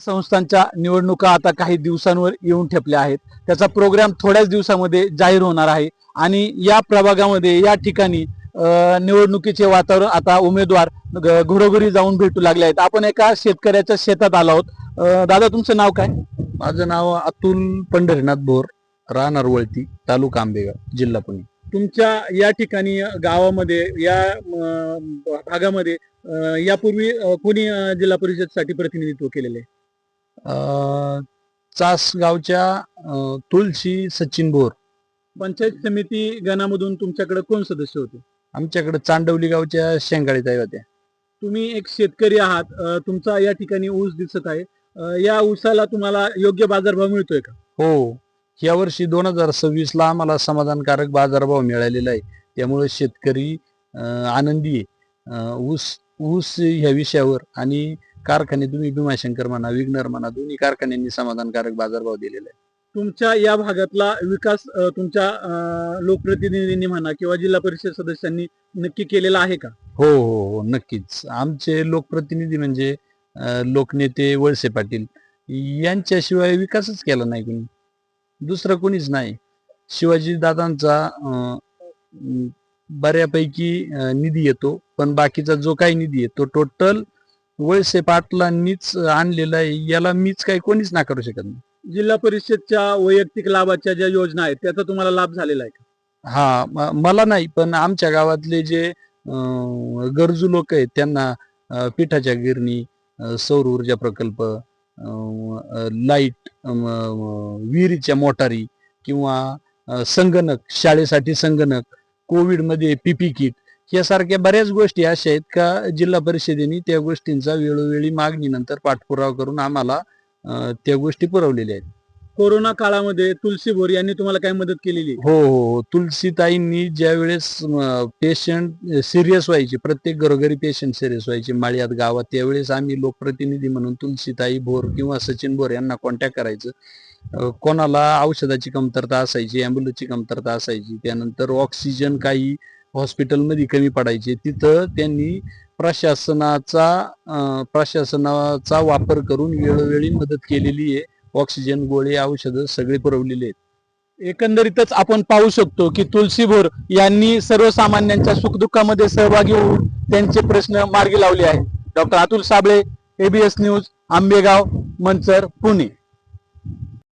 संस्थांच्या निवडणुका आता काही दिवसांवर येऊन ठेपल्या आहेत. त्याचा प्रोग्राम थोड्याच दिवसामध्ये जाहीर होणार आहे. आणि या प्रभागामध्ये या ठिकाणी निवडणुकीचे वातावरण आता उमेदवार घरोघरी जाऊन भेटू लागले आहेत. आपण एका शेतकऱ्याच्या शेतात आलो आहोत. दादा तुमचं नाव काय? माझं नाव अतुल पंढरीनाथ बोर राहणार वळती तालुका आंबेगाव जिल्हा पुणे. तुमच्या या ठिकाणी गावामध्ये या भागामध्ये यापूर्वी कोणी जिल्हा परिषदसाठी प्रतिनिधित्व केलेले आहे? अं, चास गावच्या अं, तुळशी सचिन बोर. पंचायत समिती गणामधून तुमच्याकडे कोण सदस्य होते? आमच्याकडे चांडवली गावच्या शेंगाळी ताई होत्या. तुम्ही एक शेतकरी आहात अ, तुमचा या ठिकाणी ऊस दिसत आहे. अ, या ऊसाला तुम्हाला योग्य बाजारभाव मिळतोय का? हो. या वर्षी दोन हजार सव्वीस ला आम्हाला समाधानकारक बाजारभाव मिळालेला आहे. त्यामुळे शेतकरी अं, आनंदी आहे. अं, ऊस ऊस ह्या विषयावर आणि कारखाने तुम्ही भीमाशंकर म्हणा विग्नर म्हणा दोन्ही कारखान्यांनी समाधानकारक बाजारभाव दिलेला आहे तुमच्या या भागातला विकास अ, तुमच्या अ, लोकप्रतिनिधींनी म्हणा किंवा जिल्हा परिषद सदस्यांनी नक्की केलेला आहे का? हो हो हो नक्कीच. आमचे लोकप्रतिनिधी म्हणजे अं, लोकनेते वळसे पाटील यांच्याशिवाय विकासच केला नाही कोणी. दुसरं कोणीच नाही. शिवाजी दादांचा अं, अं, बऱ्यापैकी अं, निधी येतो पण बाकीचा जो काही निधी आहे तो टोटल वळसे पाटलांनीच आणलेला आहे याला मीच काही कोणीच नाकारू शकत नाही. जिल्हा परिषदच्या वैयक्तिक लाभाच्या ज्या योजना आहेत त्याचा तुम्हाला लाभ झालेला आहे का? हा मला नाही पण आमच्या गावातले जे गरजू लोक आहेत त्यांना पिठाच्या गिरणी सौर ऊर्जा प्रकल्प लाइट विहिरीच्या मोटारी किंवा संगणक शाळेसाठी संगणक कोविडमध्ये पीपी किट यासारख्या बऱ्याच गोष्टी अशा आहेत का जिल्हा परिषदेने त्या गोष्टींचा वेळोवेळी मागणीनंतर पाठपुरावा करून आम्हाला त्या गोष्टी पुरवलेल्या आहेत. कोरोना काळामध्ये तुलसी बोर यांनी तुम्हाला काय मदत केलेली? आहे? हो हो. तुलसीताईंनी ज्या वेळेस पेशंट सिरियस व्हायचे प्रत्येक घरोघरी पेशंट सिरियस व्हायचे माळ्यात गावात त्यावेळेस आम्ही लोकप्रतिनिधी म्हणून तुलसीताई भोर किंवा सचिन भोर यांना कॉन्टॅक्ट करायचं. कोणाला औषधाची कमतरता असायची अँब्युलन्सची कमतरता असायची त्यानंतर ऑक्सिजन काही हॉस्पिटलमध्ये कमी पडायचे. तिथं त्यांनी प्रशासनाचा प्रशासनाचा वापर करून वेळोवेळी मदत केलेली आहे. ऑक्सिजन गोळे औषधं सगळे पुरवलेले आहेत. एकंदरीतच आपण पाहू शकतो की तुलसीभोर यांनी सर्वसामान्यांच्या सुखदुःखामध्ये सहभागी होऊन त्यांचे प्रश्न मार्गी लावले आहेत. Doctor Atul Sable ABS news Ambegaon Manchar Pune.